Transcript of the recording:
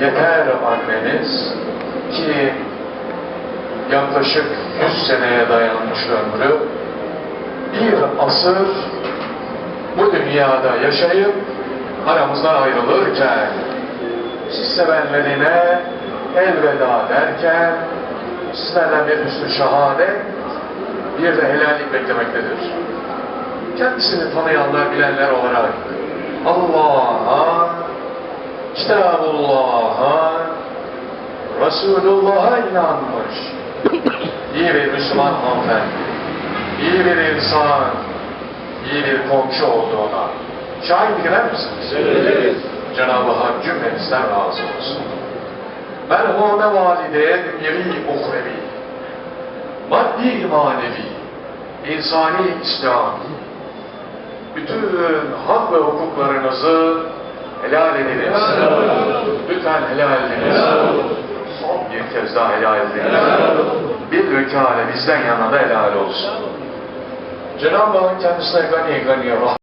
Yeter anneniz ki yaklaşık 100 seneye dayanmış ömrü bir asır bu dünyada yaşayıp aramızdan ayrılırken siz sevenlerine elveda derken sizlerden bir hüsnü şehadet bir de helallik beklemektedir. Kendisini tanıyanlar, bilenler olarak Allah'a, Kitabullah'a, Resulullah'a inanmış. İyi bir Müslüman hanımefendi, iyi bir insan, iyi bir komşu olduğuna şahit gider misiniz? Evet. Cenab-ı Hak cümlenizden razı olsun. Merhume valideye dünyevi uhrevi, maddi manevi, insani İslam, bütün hak ve hukuklarınızı helal ediniz. Lütfen helal ediniz. Son bir kez daha helal ediniz. Bir vekale bizden yana da helal olsun. Cenab-ı Hak kendisine gani gani rahmet